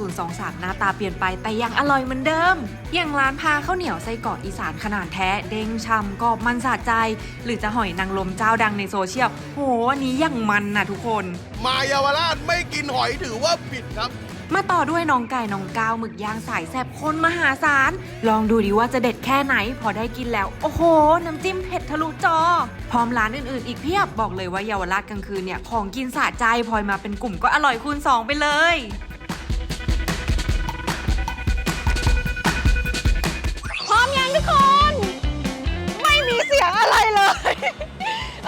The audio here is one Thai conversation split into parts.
คืน2023 หน้าตาเปลี่ยนไปแต่ยังอร่อยเหมือนเดิม อย่างร้านพาข้าวเหนียวไส้กรอกอีสานขนาดแท้ เด้งช่ำกรอบมันสะใจ หรือจะหอยนางรมเจ้าดังในโซเชียลโหอันนี้ยังมันนะทุกคน มาเยาวราชไม่กินหอยถือว่าผิดครับ มาต่อด้วยน้องไก่น้องก้าวหมึกย่างสายแซ่บคนมหาศาล ลองดูดิว่าจะเด็ดแค่ไหน พอได้กินแล้ว โอ้โห น้ำจิ้มเผ็ดทะลุจอ พร้อมร้านอื่นๆ อีกเพียบบอกเลยว่าเยาวราชกลางคืนเนี่ยของกินสะใจพลอยมาเป็นกลุ่มก็อร่อยคูณ2ไปเลย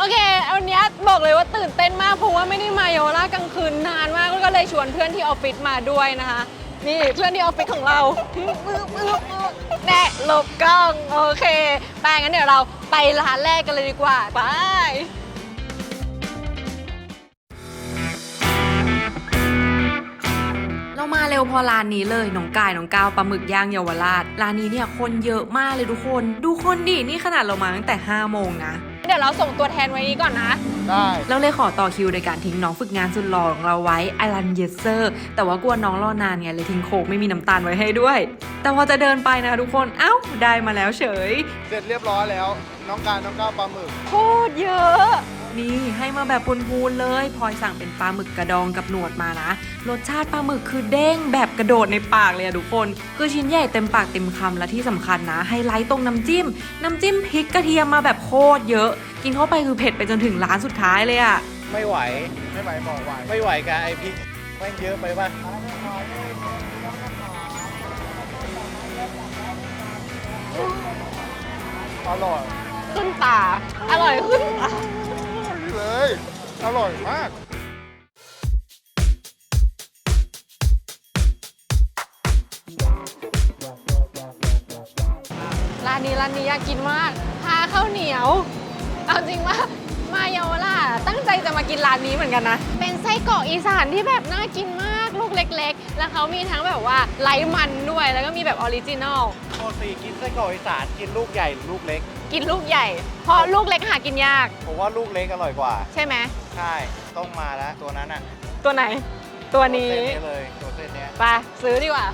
โอเควันนี้บอกเลยว่าตื่นเต้นมากเพราะว่าไม่ได้มาเยาวราชกลางคืนนานมากก็เลยชวนเพื่อนที่ออฟฟิศมาด้วยนะคะ นี่เพื่อนที่ออฟฟิศของเราแน่หลบกล้องโอเคไปงั้นเดี๋ยวเราไปร้านแรกกันเลยดีกว่าไปเรามาเร็วพอร้านนี้เลยน้องกายน้องก้าวปลาหมึกย่างเยาวราชร้านนี้เนี่ยคนเยอะมากเลยทุกคน ดูคนดินี่ขนาดเรามาตั้งแต่5โมงนะ ดี๋ยวเราส่งตัวแทนไว้นี้ก่อนนะ ได้ เราเลยขอต่อคิวโดยการทิ้งน้องฝึกงานสุดหล่อของเราไว้ไอรันเยสเซอร์ แต่ว่ากลัวน้องรอนานไงเลยทิ้งโคกไม่มีน้ำตาลไว้ให้ด้วย แต่พอจะเดินไปนะคะทุกคน เอ้า ได้มาแล้วเฉย เสร็จเรียบร้อยแล้ว น้องการน้องก้าวปลาหมึก โคตรเยอะ นี่ให้มาแบบพูนๆเลยพลอยสั่งเป็นปลาหมึกกระดองกับหนวดมานะ รสชาติปลาหมึกคือเด้งแบบกระโดดในปากเลยอะทุกคน คือชิ้นใหญ่เต็มปากเต็มคำและที่สำคัญนะไฮไลท์ตรงน้ำจิ้ม น้ำจิ้มพริกกระเทียมมาแบบโคตรเยอะ กินเข้าไปคือเผ็ดไปจนถึงร้านสุดท้ายเลยอะไม่ไหวไม่ไหวบอกไหวไม่ไหวกับไอพริกแม่งเยอะไปป่ะอร่อยขึ้นตา อร่อยขึ้นตา เลย อร่อยมาก ร้านนี้ร้านนี้อยากกินมากพาข้าวเหนียว เอาจริงว่ามาเยาวราชตั้งใจจะมากินร้านนี้เหมือนกันนะ เป็นไส้กรอกอีสานที่แบบน่ากินมากลูกเล็ก ๆ แล้วเขามีทั้งแบบว่าไร้มันด้วย แล้วก็มีแบบออริจินอล ปกติกินไส้กรอกอีสานกินลูกใหญ่หรือลูกเล็ก กินลูกใหญ่ เพราะลูกเล็กหากินยาก ผมว่าลูกเล็กอร่อยกว่า ใช่ไหม ใช่ต้องมาแล้วตัวนั้นอะตัวไหน ตัวนี้เส้นนี้เลยตัวเส้นเนี้ยไปซื้อดีกว่า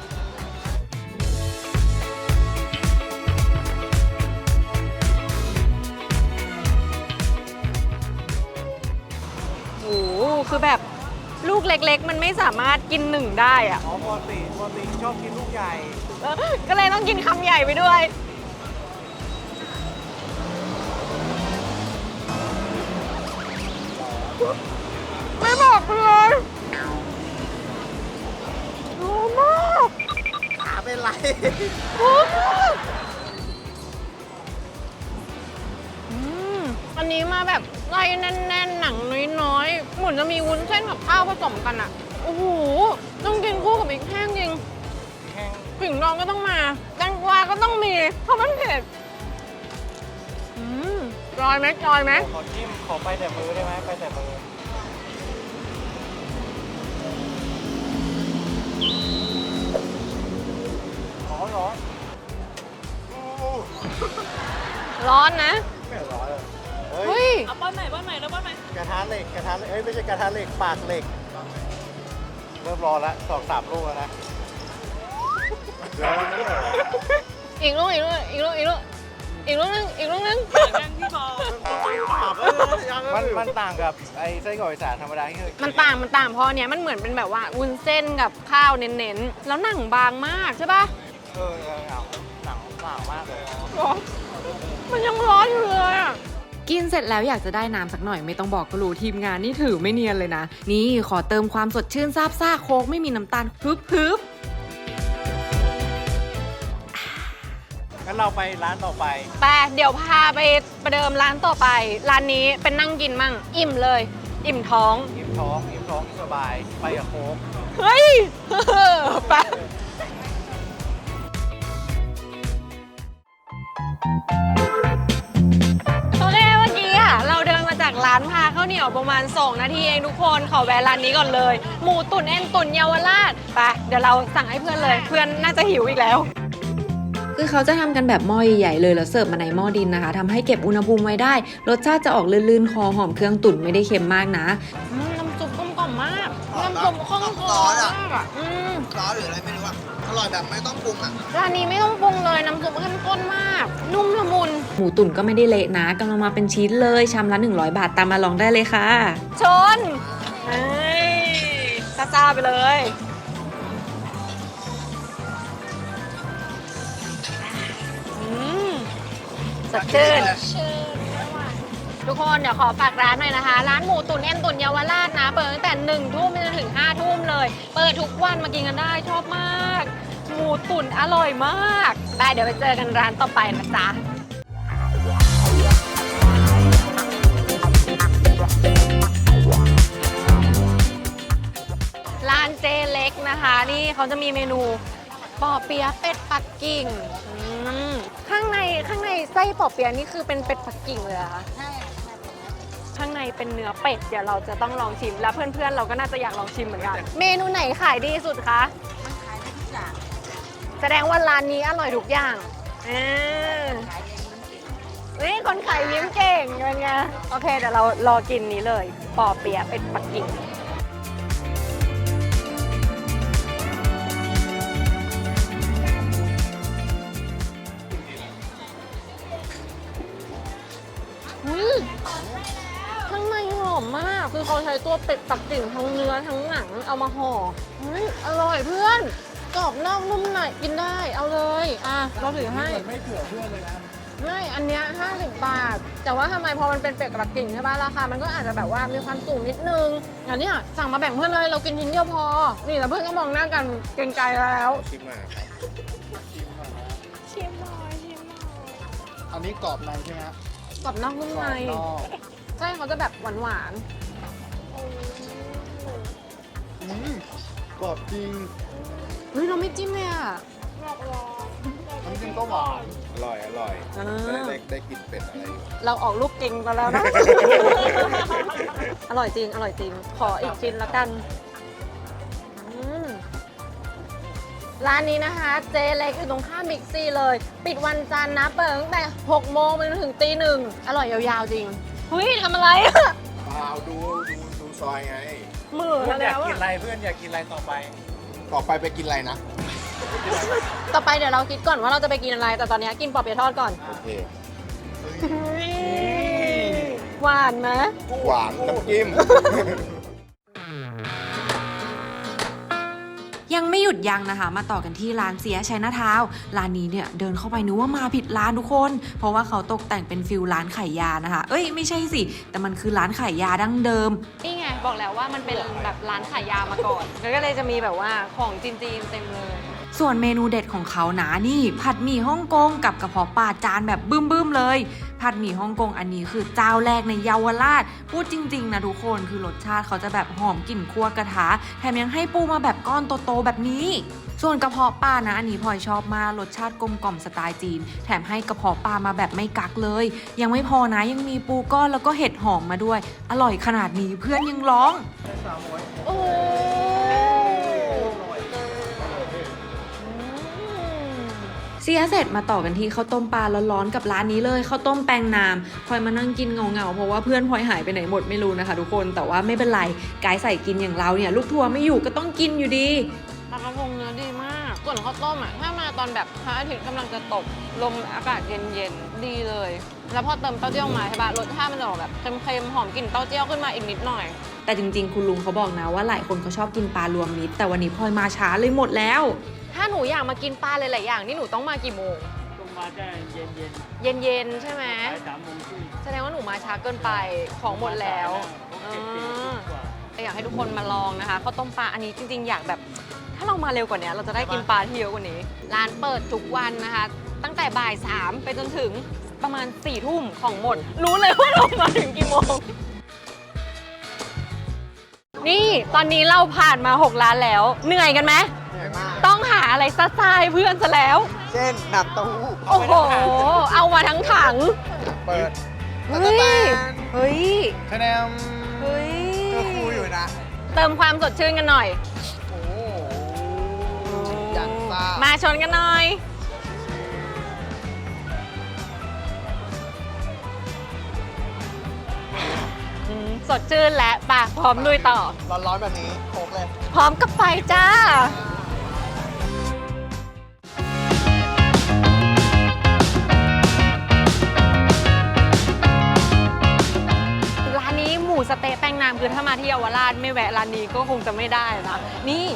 โอ้โหคือแบบลูกเล็กๆ มันไม่สามารถกินหนึ่งได้อะอ๋อปกติปกติชอบกินลูกใหญ่ ก็เลยต้องกินคำใหญ่ไปด้วย ไม่บอกเลยโอ้มากขาเป็นไรโอ้มากอืมอันนี้มาแบบไส้แน่นๆ หนังน้อยๆ เหมือนจะมีวุ้นเส้นกับข้าวผสมกันอะโอ้โห ต้องกินคู่กับพริกแห้งจริงแห้งผิงดองก็ต้องมาแตงกวาก็ต้องมี เพราะมันเผ็ดอืมลอยไหมลอยไหมขอจิ้มขอไปแต่มือได้ไหมไปแต่มือ ร้อนนะไม่ร้อนเลยเฮ้เฮ้ยยเอาป้อนใหม่ป้อนใหม่แล้วป้อนใหม่กระทะเหล็กกระทะเหล็กเอ้ยไม่ใช่กระทะเหล็กปากเหล็ก เริ่มร้อนแล้วสองสามลูกแล้วนะเดี๋ยวนี่เหรออีกลูกอีกลูกอีกลูกอีกลูกอีกลูกนึงอีกลูกนึงมันมันต่างกับไอ้ไส้กรอกอีสานธรรมดาที่เคยกิมันต่างมันต่างเพราะอันเนี้ยมันเหมือนเป็นแบบว่าวุ้นเส้นกับข้าวเน้นๆ แล้วหนังบางมากใช่ปะ เออเออเอาหนังเปล่ามากเลย มันยังร้อนอยู่เลยอะกินเสร็จแล้วอยากจะได้น้ำสักหน่อยไม่ต้องบอกก็รู้ทีมงานนี่ถือไม่เนียนเลยนะ นี่ขอเติมความสดชื่นซาบซ่าโค้กไม่มีน้ำตาลฮึบฮึบงั้นเราไปร้านต่อไป ไปเดี๋ยวพาไปประเดิมร้านต่อไป ร้านนี้เป็นนั่งกินมั่ง อิ่มเลย อิ่มท้อง อิ่มท้อง อิ่มท้องสบาย ไปกับโค้กเฮ้ยไป โอเคเมื่อกี้อะ เราเดินมาจากร้านพาข้าวเหนียวประมาณ 2 นาทีเองทุกคน ขอแวะร้านนี้ก่อนเลย หมูตุ๋นเอ็นตุ๋นเยาวราช ไป เดี๋ยวเราสั่งให้เพื่อนเลย เพื่อนน่าจะหิวอีกแล้ว คือเขาจะทำกันแบบหม้อใหญ่ๆเลยแล้วเสิร์ฟมาในหม้อดินนะคะทำให้เก็บอุณหภูมิไว้ได้ รสชาติจะออกลื่นๆ คอหอมเครื่องตุ๋นไม่ได้เค็มมากนะ อืมน้ำซุปกลมกล่อมมากอน้ำซุปข้นคอมากอะอืม ซอสหรืออะไรไม่รู้อะอ ร่อยแบบไม่ต้องปรุงอะร้านนี้ไม่ต้องปรุงเลยน้ำซุปเข้มข้นมาก นุ่มละมุน หมูตุ๋นก็ไม่ได้เละนะกำลังมาเป็นชิ้นเลยชามละ 100 บาทตามมาลองได้เลยค่ะ ชนเฮ้ยซาซาไปเลยอืมสดชื่นทุกคนเดี๋ยวขอฝากร้านหน่อยนะคะ ร้านหมูตุ๋นเอ็นตุ๋นเยาวราชนะ เปิดตั้งแต่หนึ่งทุ่มไปจนถึงห้าทุ่มเลย เปิดทุกวันมากินกันได้ชอบมาก หมูตุ๋นอร่อยมากได้เดี๋ยวไปเจอกันร้านต่อไปนะจ๊ะร้านเจเล็กนะคะ นี่เขาจะมีเมนูปอเปี๊ยะเป็ดปักกิ่งอืมข้างในข้างในไส้ปอเปี๊ยะนี่คือเป็นเป็ดปักกิ่งเลยเหรอคะใช่ข้างในเป็นเนื้อเป็ดเดี๋ยวเราจะต้องลองชิม แล้วเพื่อนๆเราก็น่าจะอยากลองชิมเหมือนกัน เมนูไหนขายดีสุดคะ แสดงว่าร้านนี้อร่อยทุกอย่างเออนี่คนขายยิ้มเก่งเป็นไงโอเคเดี๋ยวเรารอกินนี้เลยปอเปี๊ยะเป็ดปักกิ่งอืมข้างในหอมมาก คือเขาใช้ตัวเป็ดปักกิ่งทั้งเนื้อทั้งหนังเอามาห่อเฮ้ยอร่อยเพื่อน กรอบนอกนุ่มในกินได้เอาเลยอะเราถือให้ ไม่เผื่อเพื่อนเลยนะไม่อันเนี้ย50 บาท แต่ว่าทำไมพอมันเป็นเป็ดกับปักกิ่งใช่ป่ะราคา มันก็อาจจะแบบว่ามีความสูงนิดนึงอย่างเนี้ยสั่งมาแบ่งเพื่อนเลยเรากินชิ้นเดียวพอ นี่แล้วเพื่อนก็มองหน้ากันเกรงใจแล้วชิมมาครับชิมหน่อยชิมหน่อยอันนี้กรอบในใช่ไหมฮะกรอบนอกนุ่มกรในอบนอกใช่เขาจะแบบหวานอืมกรอบจริงๆ เฮ้ยเราไม่จิ้มเลยอะ น้ำจิ้มก็หวานอร่อยอร่อยอ่าได้ได้ได้กลิ่นเป็ดอะไรอยู่เราออกลูกเก่งมาแล้วนะ อร่อยจริง อร่อยจริง ขออีกชิ้นละกันอืมร้านนี้นะคะ เจเล็กอยู่ตรงข้ามบิ๊กซีเลย ปิดวันจันทร์นะ เปิดตั้งแต่6โมงไปจนถึงตีหนึ่ง อร่อยยาวๆจริง เฮ้ยทำอะไรอะเปล่าดูดูดูซอยไง มือเพื่อนอยาแล้กวกินอะอะไรเพื่อนอยากกินอะไรต่อไป ต่อไปไปกินอะไรนะ ต่อไปเดี๋ยวเราคิดก่อนว่าเราจะไปกินอะไร แต่ตอนนี้กินปอเปี๊ยะทอดก่อนโอเค หวานไหมหวานน้ำจิ้ม ยังไม่หยุดยั้งนะคะ มาต่อกันที่ร้านเสียชัยนาทาวน์ร้านนี้เนี่ยเดินเข้าไปนึกว่ามาผิดร้านทุกคน เพราะว่าเขาตกแต่งเป็นฟิลร้านขายยานะคะ เอ้ยไม่ใช่สิ แต่มันคือร้านขายยาดั้งเดิม นี่ไงบอกแล้วว่ามันเป็นแบบร้านขายยามาก่อน แล้วก็เลยจะมีแบบว่าของจีนๆเต็มเลยส่วนเมนูเด็ดของเขานะนี่ ผัดหมี่ฮ่องกงกับกระเพาะปลาจานแบบบึ้มๆเลย ผัดหมี่ฮ่องกงอันนี้คือเจ้าแรกในเยาวราช พูดจริง ๆ นะทุกคนคือรสชาติเขาจะแบบหอมกลิ่นคั่วกระทะแถมยังให้ปูมาแบบก้อนโตๆแบบนี้ ส่วนกระเพาะปลานะอันนี้พลอยชอบมากรสชาติกลมกล่อมสไตล์จีน แถมให้กระเพาะปลามาแบบไม่กักเลย ยังไม่พอนะยังมีปูก้อนแล้วก็เห็ดหอมมาด้วย อร่อยขนาดนี้เพื่อนยังร้องโอ้ เสียเสร็จมาต่อกันที่ข้าวต้มปลาร้อนๆกับร้านนี้เลยข้าวต้มแปงนามพลอยมานั่งกินเงาๆเพราะว่าเพื่อนพลอยหายไปไหนหมดไม่รู้นะคะ ทุกคนแต่ว่าไม่เป็นไรกายใส่กินอย่างเราเนี่ยลูกทัวร์ไม่อยู่ก็ต้องกินอยู่ดีปลากระพงเนื้อดีมากส่วนข้าวต้มอะถ้ามาตอนแบบพระอาทิตย์กำลังจะตกลมอากาศเย็นๆดีเลย แล้วพอเติมเต้าเจี้ยวมาใช่ปะรสชาติมันจะออกแบบเค็มๆหอมกลิ่นเต้าเจี้ยวขึ้นมาอีกนิดหน่อยแต่จริง ๆ คุณลุงเขาบอกนะว่าหลายคนเขาชอบกินปลารวมมิตรแต่วันนี้พลอยมาช้าเลยหมดแล้ว ถ้าหนูอยากมากินปลาหลายๆอย่างนี่หนูต้องมากี่โมงลงมาแค่เย็นเย็นเย็นๆใช่ไหมไปสามโมงครึ่งแสดงว่าหนูมาช้าเกินไปของหมดแล้วผมเก็บเก็บกว่าอยากให้ทุกคนมาลองนะคะข้าวต้มปลาอันนี้จริง ๆ อยากแบบ ถ้าเรามาเร็วกว่านี้เราจะได้กินปลาที่เยอะกว่านี้ ร้านเปิดทุกวันนะคะ ตั้งแต่บ่ายสามไปจนถึงประมาณ4ี่ทุ่มของหมด รู้เลยว่าเรามาถึงกี่โมง นี่ตอนนี้เราผ่านมา 6 ร้านแล้ว เหนื่อยกันไหมเหนื่อยมากต้องหาอะไรซ่าๆให้เพื่อนซะแล้ว เช่นหนังเต้าหู้โอ้โห เอามาทั้งถัง เปิดเฮ้ย เฮ้ย คะแนนเฮ้ยก็คูอยู่นะ เติมความสดชื่นกันหน่อย โอ้โหอย่างซ่ามาชนกันหน่อยอืมสดชื่นและปะพร้อมลุยต่อ ร้อนๆแบบนี้ผมกเลย พร้อมกับไปจ้า สะเต๊ะแป้งนามคือถ้ามาที่เยาวราชไม่แวะร้านนี้ก็คงจะไม่ได้นะนี่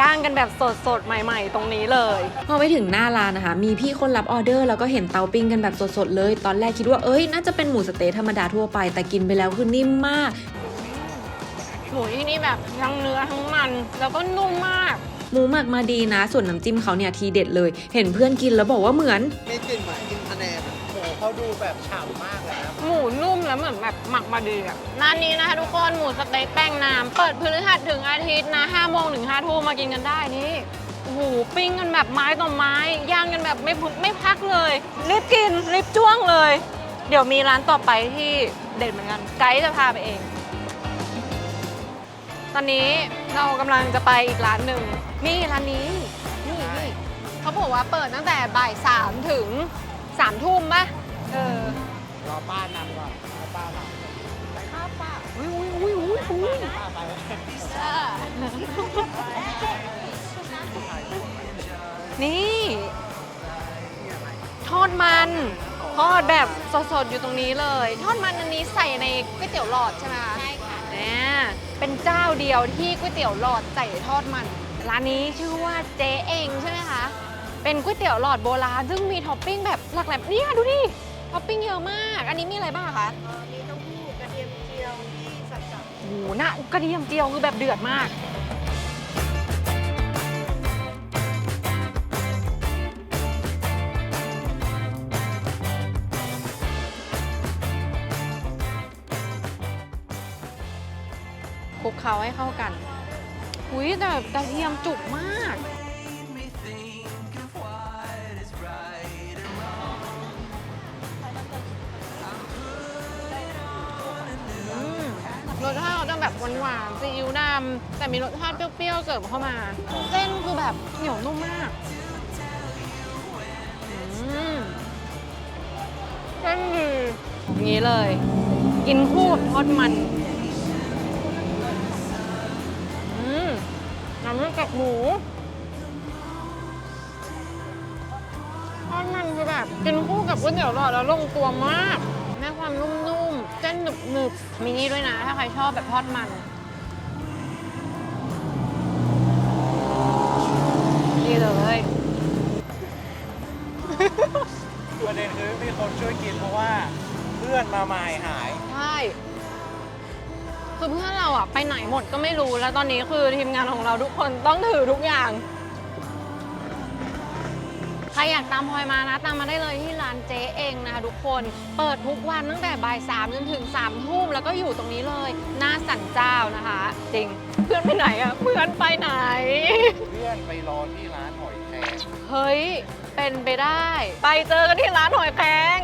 ย่างกันแบบสดๆ ใหม่ๆ ตรงนี้เลย พอไปถึงหน้าร้านนะคะ มีพี่คนรับออเดอร์แล้วก็เห็นเตาปิ้งกันแบบสดๆ เลย ตอนแรกคิดว่าเอ้ยน่าจะเป็นหมูสะเต๊ะธรรมดาทั่วไป แต่กินไปแล้วคือนิ่มมากหมูที่นี่แบบทั้งเนื้อทั้งมัน แล้วก็นุ่มมากหมูหมักมาดีนะ ส่วนน้ำจิ้มเขาเนี่ยทีเด็ดเลย เห็นเพื่อนกินแล้วบอกว่าเหมือน ไม่กลิ่นเหมือนกินคะแนนหมูเขาดูแบบฉ่ำมากเลยนะ หมูนุ่มแล้วเหมือนแบบหมักมาดีอะร้านนี้นะคะทุกคนหมูสะเต๊ะแป้งน้ำเปิดพฤหัสถึงอาทิตย์นะ5โมงถึง5ทุ่มมากินกันได้นี่โอ้โหปิ้งกันแบบไม้ต่อไม้ย่างกันแบบไม่พุไม่พักเลย รีบกินรีบจ้วงเลย เดี๋ยวมีร้านต่อไปที่เด็ดเหมือนกัน ไกด์จะพาไปเอง ตอนนี้เรากำลังจะไปอีกร้านหนึ่งนี่ร้านนี้นี่นี่เขาบอกว่าเปิดตั้งแต่บ่ายสามถึงสามทุ่มปะเออ รอป้านำก่อนรอป้านำไปป้าป้าอุ้ยอุ้ยอุ้ยอุ้ยอุ้ยป้าไปนี่ ทอดมันทอดแบบสดๆ อยู่ตรงนี้เลย ทอดมันอันนี้ใส่ในก๋วยเตี๋ยวหลอดใช่ไหมคะใช่ค่ะเนี่ยเป็นเจ้าเดียวที่ก๋วยเตี๋ยวหลอดใส่ทอดมัน ร้านนี้ชื่อว่าเจ๊เองใช่ไหมคะ เป็นก๋วยเตี๋ยวหลอดโบราณซึ่งมีท็อปปิ้งแบบหลากหลายเนี่ยดูดิ ท็อปปิ้งเยอะมาก อันนี้มีอะไรบ้างอะคะมีเต้าหู้กระเทียมเจียวที่สับกับโอ้โหน่ะกระเทียมเจียวคือแบบเดือดมาก คลุกเคล้าให้เข้ากัน อุ้ยแต่กระเทียมจุกมาก แบบหวานๆซีอิ๊วดำแต่มีรสชาติเปรี้ยวๆเสริมเข้ามา เส้นคือแบบเหนียวนุ่มมากอืมเส้นดีอย่างนี้เลย กินคู่กับทอดมันอืมน้ำมันกับหมูทอดมันคือแบบกินคู่กับก๋วยเตี๋ยวหลอดแล้วลงตัวมากแม่ความนุ่ม ๆเส้นหนึบๆมีนี่ด้วยนะ ถ้าใครชอบแบบทอดมัน นี่เลยประเด็นคือมีคนช่วยกินเพราะว่าเพื่อนมาหมายหาย ใช่คือเพื่อนเราอะไปไหนหมดก็ไม่รู้แล้วตอนนี้คือทีมงานของเราทุกคนต้องถือทุกอย่างใค รอยากตามพลอยมานะ ตามมาได้เลยที่ร้านเจ๊เองนะคะทุกคน เปิดทุกวันตั้งแต่บ่ายสามจนถึงสามทุ่มแล้วก็อยู่ตรงนี้เลย หน้าสันเจ้านะคะ จริง เพื่อนไปไหนอะเพื่อนไปไหน เพื่อนไปรอที่ร้านหอยแครงเฮ้ย เป็นไปได้ ไปเจอกันที่ร้านหอยแครง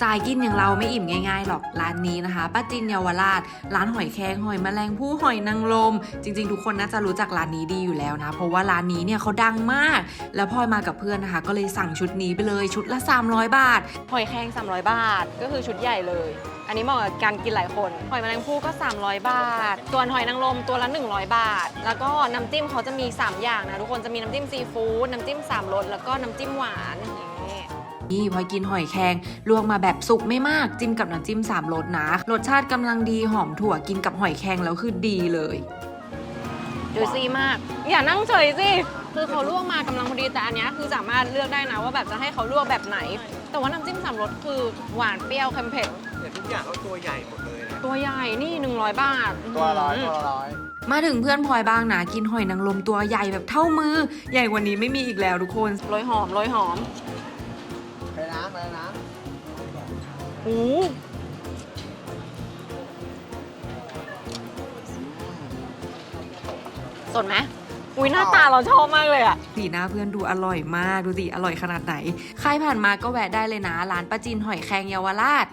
สายกินอย่างเราไม่อิ่มง่ายๆหรอกร้านนี้นะคะป้าจินเยาวราช ร้านหอยแครงหอยแมลงผู้หอยนางรมจริง ๆ ทุกคนน่าจะรู้จักร้านนี้ดีอยู่แล้วนะ เพราะว่าร้านนี้เนี่ยเขาดังมาก แล้วพลอยมากับเพื่อนนะคะ ก็เลยสั่งชุดนี้ไปเลยชุดละ 300 บาท หอยแครง300 บาท ก็คือชุดใหญ่เลย อันนี้เหมาะกับการกินหลายคน หอยแมลงภู่ก็ 300 บาท ส่วนหอยนางรมตัวละ 100 บาท แล้วก็น้ำจิ้มเขาจะมี 3 อย่างนะทุกคนจะมีน้ำจิ้มซีฟู้ดน้ำจิ้ม3รสแล้วก็น้ำจิ้มหวานอย่าง นี้นี่พลอยกินหอยแครงลวกมาแบบสุกไม่มากจิ้มกับน้ำจิ้ม3รสนะ รสชาติกำลังดีหอมถั่วกินกับหอยแครงแล้วคือดีเลยดูซีมาก อย่านั่งเฉยสิคือเขาลวกมากำลังพอดีแต่อันเนี้ยคือสามารถเลือกได้นะว่าแบบจะให้เขาลวกแบบไหน แต่ว่าน้ำจิ้มสามรสคือหวานเปรี้ยวเค็มเผ็ดแต่ทุกอย่างเขาตัวใหญ่หมดเลยนะตัวใหญ่นี่ 100 บาท ตัวร้อยตัวร้อยมาถึงเพื่อนพลอยบ้างนะกินหอยนางรมตัวใหญ่แบบเท่ามือ ใหญ่กว่านี้ไม่มีอีกแล้วทุกคนโรยหอมโรยหอม โอ้สดไหมอุ้ยหน้าตาเราชอบมากเลยอะสีหน้าเพื่อนดูอร่อยมาก ดูสิอร่อยขนาดไหน ใครผ่านมาก็แวะได้เลยนะ ร้านป้าจินหอยแครงเยาวราช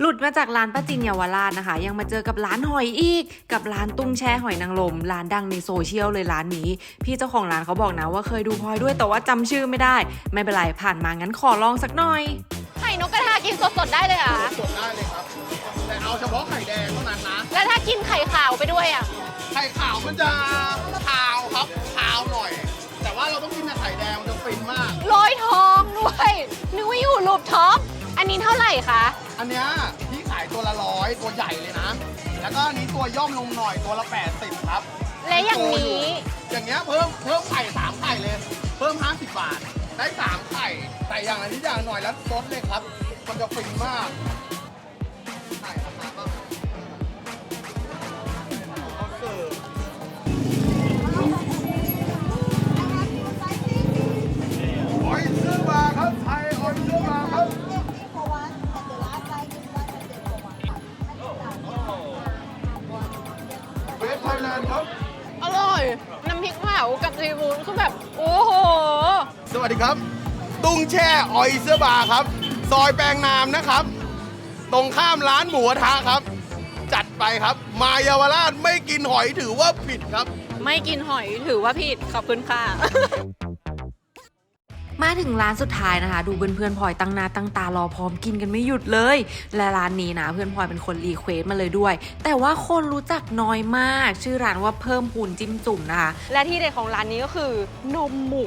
หลุดมาจากร้านป้าจินเยาวราชนะคะ ยังมาเจอกับร้านหอยอีก กับร้านตุ้งแช่หอยนางรมร้านดังในโซเชียลเลยร้านนี้ พี่เจ้าของร้านเขาบอกนะว่าเคยดูพลอยด้วยแต่ว่าจำชื่อไม่ได้ ไม่เป็นไรผ่านมางั้นขอลองสักหน่อยไข่นกกระทากินสดๆได้เลยเหรอะสดได้เลยครับเอาเฉพาะไข่แดงเท่านั้นนะแล้วถ้ากินไข่ขาวไปด้วยอะไข่ขาวมันจะขาวครับขาวหน่อย แต่ว่าเราต้องกินแต่ไข่แดงมันจะฟินมากโรยทองด้วยนึกว่าอยู่รูปท็อป อันนี้เท่าไหร่คะ อันเนี้ยที่ขายตัวละร้อยตัวใหญ่เลยนะ แล้วก็อันนี้ตัวย่อมลงหน่อยตัวละ 80 ครับและอย่างนี้อย่างเงี้ยเพิ่มเพิ่มไข่สามไข่เลย เพิ่ม 50 บาท ได้สามไข่ใส่อย่างละนิดอย่างหน่อยแล้วซดเลยครับ มันจะฟินมากไข่ราคาก็ สไทยแลนด์ครับ อร่อย น้ำพริกเผากับซีฟู้ดคือแบบ โอ้โห สวัสดีครับ ตุ้งแช่ออยเสื้อบาร์ครับ ซอยแปลงนามนะครับ ตรงข้ามร้านหมูกระทะครับ จัดไปครับ มาเยาวราชไม่กินหอยถือว่าผิดครับ ไม่กินหอยถือว่าผิด ขอบคุณค่ะ มาถึงร้านสุดท้ายนะคะ ดูเพื่อนๆพลอยตั้งหน้าตั้งตารอพร้อมกินกันไม่หยุดเลย และร้านนี้นะเพื่อนพลอยเป็นคนรีเควส์มาเลยด้วย แต่ว่าคนรู้จักน้อยมาก ชื่อร้านว่าเพิ่มพูนจิ้มจุ่มนะคะ และที่เด็ดของร้านนี้ก็คือนมหมู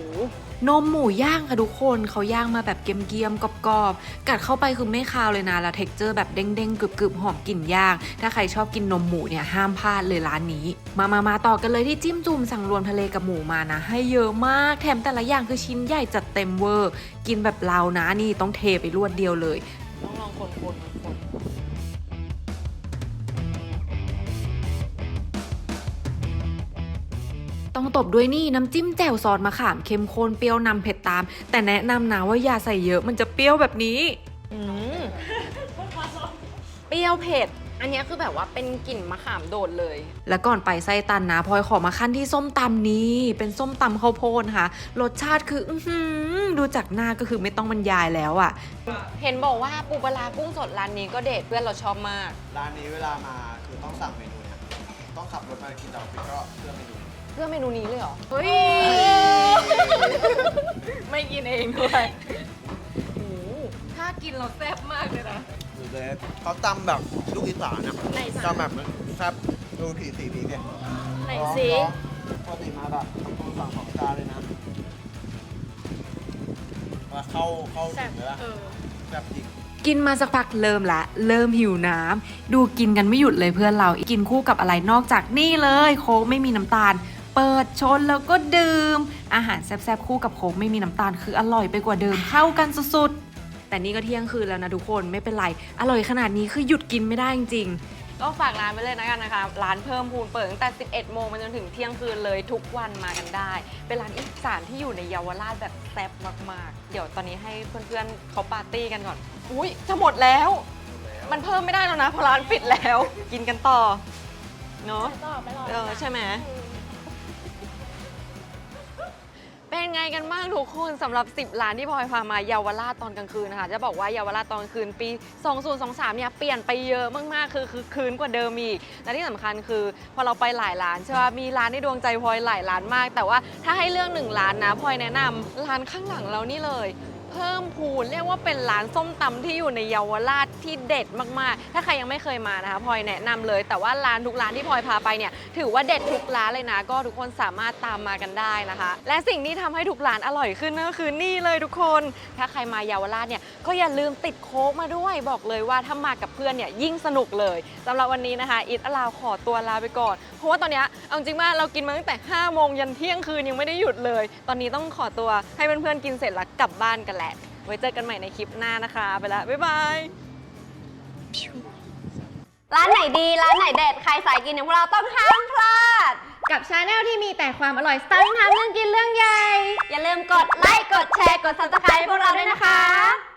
นมหมูย่างค่ะทุกคนเขาย่างมาแบบเกรียมๆกรอบๆกัดเข้าไปคือไม่คาวเลยนะแล้วเท็กเจอร์แบบเด้งๆกรึบๆหอมกลิ่นย่าง ถ้าใครชอบกินนมหมูเนี่ยห้ามพลาดเลยร้านนี้ มามามาต่อกันเลยที่จิ้มจุ่มสั่งรวมทะเลกับหมูมานะ ให้เยอะมากแถมแต่ละอย่างคือชิ้นใหญ่จัดเต็มเวอร์ กินแบบเรานะนี่ต้องเทไปรวดเดียวเลยต้องลองคนค ต้องตบด้วยนี่น้ำจิ้มแจ่วซอสมะขามเข้มข้นเปรี้ยวนำเผ็ดตาม แต่แนะนำนะว่าอย่าใส่เยอะมันจะเปรี้ยวแบบนี้อืมเปรี้ยวเผ็ดอันเนี้ยคือแบบว่าเป็นกลิ่นมะขามโดดเลย แล้วก่อนไปไส้ตันนะพลอยขอมาขั้นที่ส้มตำนี้ เป็นส้มตำข้าวโพดนะคะรสชาติคืออื้อหือดูจากหน้าก็คือไม่ต้องบรรยายแล้วอะ่ะ เห็นบอกว่าปูปลาร้ากุ้งสดร้านนี้ก็เด็ดเพื่อนเราชอบมาก ร้านนี้เวลามาคือต้องสั่งเมนูเนี่ยต้องขับรถมากินดอกฟิกก็เพื่อเมนูนี้ เพื่อเมนูนี้เลยเหรอ เฮ้ย ไม่กินเองด้วยถ้ากินเราแซ่บมากเลยนะหรือเลยเขาตำแบบลูกอีสานอะไหนสาน ตำแบบแซ่บดูผีสีผีเนี่ยไหนสิปกติมาแบบทำตัวสั่งของจานเลยนะมาเข้าเข้าถึงเลยละแซ่บจริง กินมาสักพักเริ่มละ เริ่มหิวน้ำดูกินกันไม่หยุดเลยเพื่อนเรากินคู่กับอะไรนอกจากนี่เลย โค้กไม่มีน้ำตาล เปิดชนแล้วก็ดื่ม อาหารแซ่บๆคู่กับโค้กไม่มีน้ำตาลคืออร่อยไปกว่าเดิมเข้ากันสุดๆ แต่นี่ก็เที่ยงคืนแล้วนะทุกคนไม่เป็นไร อร่อยขนาดนี้คือหยุดกินไม่ได้จริงๆก็ฝากร้านไว้เลยนะกันนะคะ ร้านเพิ่มพูนเปิดตั้งแต่ 11 โมงไปจนถึงเที่ยงคืนเลยทุกวันมากันได้ เป็นร้านอีสานที่อยู่ในเยาวราชแบบแซ่บมากๆ เดี๋ยวตอนนี้ให้เพื่อนๆเขาปาร์ตี้กันก่อน อุ้ยจะหมดแล้ว มันเพิ่มไม่ได้แล้วนะเพราะร้านปิดแล้ว กินกันต่อ เนอะต่อไปรอเออใช่ไหม เป็นไงกันบ้างทุกคนสำหรับ 10ร้านที่พลอยพามาเยาวราชตอนกลางคืนนะคะ จะบอกว่าเยาวราชตอนกลางคืนปี 2023 เนี่ยเปลี่ยนไปเยอะมากๆ คือคือคืนกว่าเดิมอีก และที่สำคัญคือพอเราไปหลายร้านใช่ป่ะมีร้านที่ดวงใจพลอยหลายร้านมาก แต่ว่าถ้าให้เลือกหนึ่งร้านนะพลอยแนะนำร้านข้างหลังเรานี่เลย เพิ่มพูนเรียกว่าเป็นร้านส้มตำที่อยู่ในเยาวราชที่เด็ดมากๆ ถ้าใครยังไม่เคยมานะคะพลอยแนะนำเลย แต่ว่าร้านทุกร้านที่พลอยพาไปเนี่ยถือว่าเด็ดทุกร้านเลยนะ ก็ทุกคนสามารถตามมากันได้นะคะ และสิ่งที่ทำให้ทุกร้านอร่อยขึ้นก็คือนี่เลยทุกคน ถ้าใครมาเยาวราชเนี่ย ก็อย่าลืมติดโค้กมาด้วยบอกเลยว่าถ้ามากับเพื่อนเนี่ยยิ่งสนุกเลยสำหรับวันนี้นะคะอิทอลาวขอตัวลาไปก่อน เพราะว่าตอนเนี้ยเอาจริงมากเรากินมาตั้งแต่5โมงยันเที่ยงคืนยังไม่ได้หยุดเลย ตอนนี้ต้องขอตัวให้เพื่อนๆกินเสร็จแล้วกลับบ้านกันแหละ ไว้เจอกันใหม่ในคลิปหน้านะคะ ไปละบ๊ายบายร้านไหนดี ร้านไหนเด็ด ใครสายกินอย่างพวกเราต้องห้ามพลาด กับชาแนลที่มีแต่ความอร่อยสไตล์ทำเรื่องกินเรื่องใหญ่ อย่าลืมกดไลค์ กดแชร์ กด subscribe พวกเราด้วยนะคะ